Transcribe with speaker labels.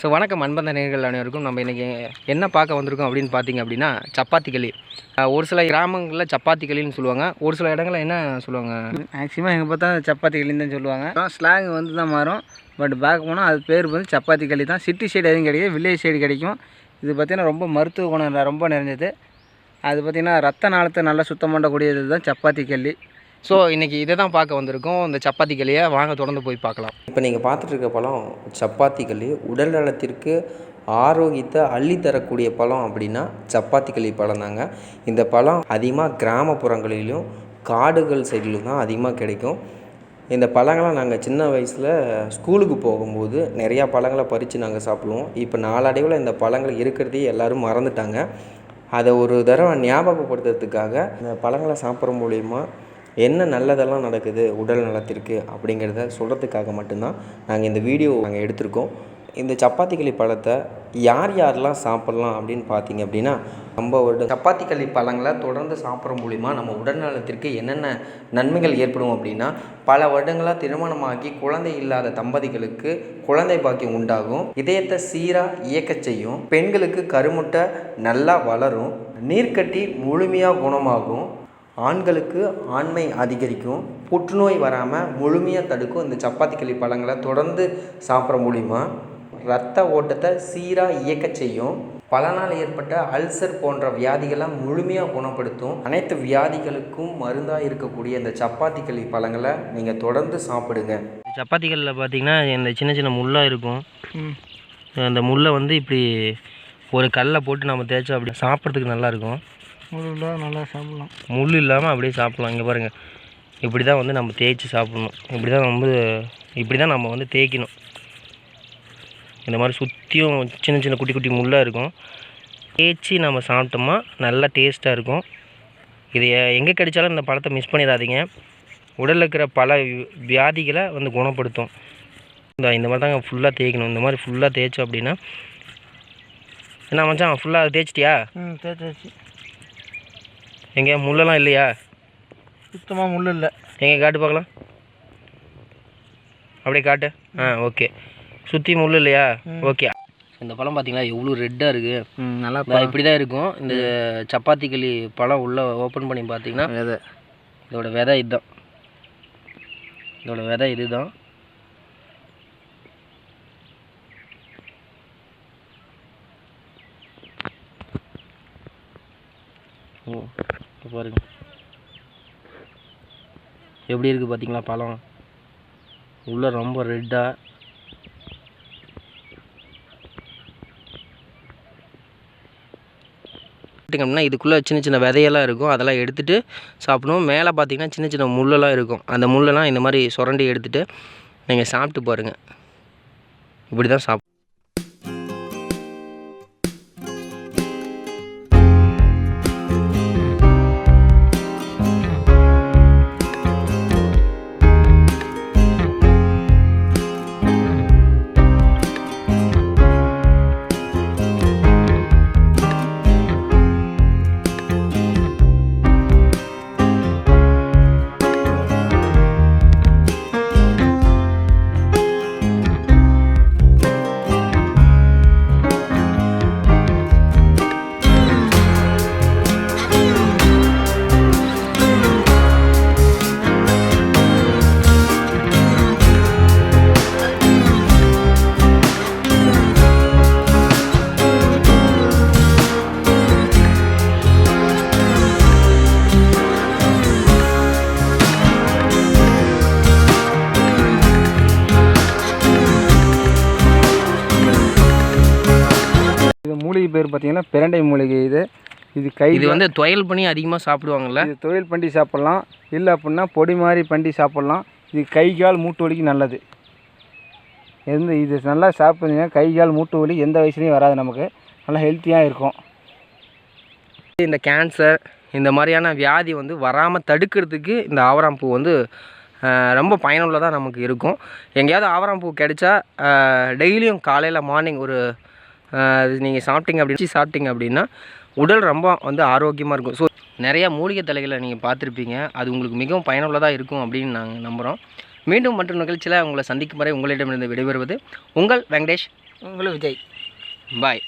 Speaker 1: So வணக்கம் அன்பந்த நேர்கள் அனைவருக்கும். நம்ம இன்றைக்கி என்ன பார்க்க வந்திருக்கோம் அப்படின்னு பார்த்தீங்க அப்படின்னா சப்பாத்தி களி. ஒரு சில கிராமங்களில் சப்பாத்தி களின்னு சொல்லுவாங்க. ஒரு சில இடங்களில் என்ன சொல்லுவாங்க?
Speaker 2: மேக்ஸிமம் எங்கே பார்த்தா சப்பாத்தி களின்னு தான் சொல்லுவாங்க. ஸ்லாங் வந்து தான் மாறும். பட் பேக் போனால் அது பேர் வந்து சப்பாத்தி களி தான். சிட்டி சைடு எதுவும் கிடைக்கும் வில்லேஜ் சைடு கிடைக்கும். இது பார்த்திங்கன்னா ரொம்ப மருத்துவ குணம் ரொம்ப நிறைஞ்சது. அது பார்த்திங்கன்னா ரத்த நாளத்தை நல்லா சுத்தம் பண்ணக்கூடியது தான் சப்பாத்தி களி.
Speaker 1: ஸோ இன்றைக்கி இதை தான் பார்க்க வந்திருக்கோம். இந்த சப்பாத்தி களியை வாங்க தொடர்ந்து போய் பார்க்கலாம்.
Speaker 3: இப்போ நீங்கள் பார்த்துட்டு இருக்க பழம் சப்பாத்தி களி உடல் நலத்திற்கு ஆரோக்கியத்தை அள்ளி தரக்கூடிய பழம் அப்படின்னா சப்பாத்தி களி பழம் தாங்க. இந்த பழம் அதிகமாக கிராமப்புறங்களிலும் காடுகள் சைடிலும் தான் அதிகமாக கிடைக்கும். இந்த பழங்களை நாங்கள் சின்ன வயசில் ஸ்கூலுக்கு போகும்போது நிறையா பழங்களை பறித்து நாங்கள் சாப்பிடுவோம். இப்போ நாளடைவில் இந்த பழங்கள் இருக்கிறதையே எல்லோரும் மறந்துட்டாங்க. அதை ஒரு தடவை ஞாபகப்படுத்துறதுக்காக இந்த பழங்களை சாப்பிட்ற மூலிமா என்ன நல்லதெல்லாம் நடக்குது உடல் நலத்திற்கு அப்படிங்கிறத சொல்கிறதுக்காக மட்டும்தான் நாங்கள் இந்த வீடியோ நாங்கள் எடுத்திருக்கோம். இந்த சப்பாத்தி களி பழத்தை யார் யாரெல்லாம் சாப்பிட்லாம் அப்படின்னு பார்த்தீங்க அப்படின்னா நம்ம ஒரு சப்பாத்தி களி பழங்களை தொடர்ந்து சாப்பிட்ற மூலிமா நம்ம உடல் நலத்திற்கு என்னென்ன நன்மைகள் ஏற்படும் அப்படின்னா பல வருடங்களாக திருமணமாகி குழந்தை இல்லாத தம்பதிகளுக்கு குழந்தை பாக்கியம் உண்டாகும். இதயத்தை சீராக இயக்க செய்யும். பெண்களுக்கு கருமுட்டை நல்லா வளரும். நீர்க்கட்டி முழுமையாக குணமாகும். ஆண்களுக்கு ஆண்மை அதிகரிக்கும் புற்றுநோய் வராமல் முழுமையாக தடுக்கும் இந்த சப்பாத்தி களி பழங்களை தொடர்ந்து சாப்பிட்ற மூலிமா ரத்த ஓட்டத்தை சீராக இயக்க செய்யும். பல நாள் ஏற்பட்ட அல்சர் போன்ற வியாதிகளை முழுமையாக குணப்படுத்தும். அனைத்து வியாதிகளுக்கும் மருந்தாக இருக்கக்கூடிய இந்த சப்பாத்தி களி பழங்களை நீங்கள் தொடர்ந்து சாப்பிடுங்க.
Speaker 1: சப்பாத்திகளில் பார்த்தீங்கன்னா இந்த சின்ன சின்ன முள்ளாக இருக்கும். அந்த முள்ளை வந்து இப்படி ஒரு கல்லை போட்டு நம்ம தேய்ச்சா அப்படி சாப்பிட்றதுக்கு நல்லாயிருக்கும்
Speaker 2: முழுல நல்லா சாப்பிட்லாம்.
Speaker 1: முள் இல்லாமல் அப்படியே சாப்பிட்லாம். இங்கே பாருங்கள் இப்படி தான் வந்து நம்ம தேய்ச்சி சாப்பிட்ணும். இப்படி தான் நம்ம இப்படி தான் நம்ம வந்து தேய்க்கணும். இந்த மாதிரி சுற்றியும் சின்ன சின்ன குட்டி குட்டி முள்ளாக இருக்கும். தேய்ச்சி நம்ம சாப்பிட்டோமா நல்லா டேஸ்ட்டாக இருக்கும். இது எங்கே கிடைச்சாலும் இந்த பழத்தை மிஸ் பண்ணிடாதீங்க. உடலில் இருக்கிற பல வியாதிகளை வந்து குணப்படுத்தும். இந்த இந்த மாதிரி தாங்க ஃபுல்லாக தேய்க்கணும். இந்த மாதிரி ஃபுல்லாக தேய்ச்சோம் அப்படின்னா என்ன மச்சான் ஃபுல்லாக தேய்ச்சிட்டியா?
Speaker 2: ம் தேய்ச்சி
Speaker 1: எங்கே முள்ளெல்லாம் இல்லையா?
Speaker 2: சுத்தமாக முள் இல்லை.
Speaker 1: எங்கே காட்டு பார்க்கலாம். அப்படியே காட்டு. ஆ ஓகே. சுற்றி முள் இல்லையா? ஓகே. இந்த பழம் பார்த்தீங்களா எவ்வளோ ரெட்டாக இருக்குது
Speaker 2: ம் நல்லா
Speaker 1: இப்படி தான் இருக்கும். இந்த சப்பாத்தி களி பழம் உள்ளே ஓப்பன் பண்ணி பார்த்தீங்கன்னா
Speaker 2: விதை.
Speaker 1: இதோட விதை இதுதான். இதோட விதை இதுதான். ஓ. இப்போ பாருங்க. எப்படி இருக்குது பார்த்தீங்களா பழம்? உள்ளே ரொம்ப ரெட்டாக அப்படின்னா இதுக்குள்ளே சின்ன சின்ன விதையெல்லாம் இருக்கும். அதெல்லாம் எடுத்துகிட்டு சாப்பிடுவோம். மேலே பார்த்தீங்கன்னா சின்ன சின்ன முள்ளெல்லாம் இருக்கும். அந்த முள்ளெல்லாம் இந்த மாதிரி சுரண்டி எடுத்துகிட்டு நீங்கள் சாப்பிட்டு பாருங்கள் இப்படி தான்
Speaker 2: சாப்பிடும் மூலிகை பேர் பார்த்தீங்கன்னா பிரண்டை மூலிகை இது. இது கை
Speaker 1: இது வந்து துவையல் பண்ணி அதிகமாக சாப்பிடுவாங்கல்ல?
Speaker 2: இது தொழில் பண்ணி சாப்பிட்லாம். இல்லை அப்படின்னா பொடி மாதிரி பண்ணி சாப்பிட்லாம். இது கை கால் மூட்டு வலிக்கு நல்லது. எந்த இது நல்லா சாப்பிட்டீங்கன்னா கை கால் மூட்டு வலி எந்த வயசுலையும் வராது நமக்கு. நல்லா ஹெல்த்தியாக இருக்கும்.
Speaker 1: இந்த கேன்சர் இந்த மாதிரியான வியாதி வந்து வராமல் தடுக்கிறதுக்கு இந்த ஆவராம்பூ வந்து ஆஹ், ரொம்ப பயனுள்ளதாக நமக்கு இருக்கும். எங்கேயாவது ஆவராம்பூ கிடைச்சா டெய்லியும் காலையில் மார்னிங் ஒரு நீங்கள் சாப்பிட்டீங்க அப்படின்னு சாப்பிட்டீங்க அப்படின்னா உடல் ரொம்ப வந்து ஆரோக்கியமாக இருக்கும். ஸோ நிறையா மூலிகை தலைகளை நீங்கள் பார்த்துருப்பீங்க. அது உங்களுக்கு மிகவும் பயனுள்ளதாக இருக்கும் அப்படின்னு நாங்கள் நம்புகிறோம் மீண்டும் மற்ற நிகழ்ச்சியில் உங்களை சந்திக்கும் வரை உங்களிடமிருந்து விடைபெறுவது உங்கள் வெங்கடேஷ்.
Speaker 2: உங்களுக்கு விஜய்.
Speaker 1: பாய்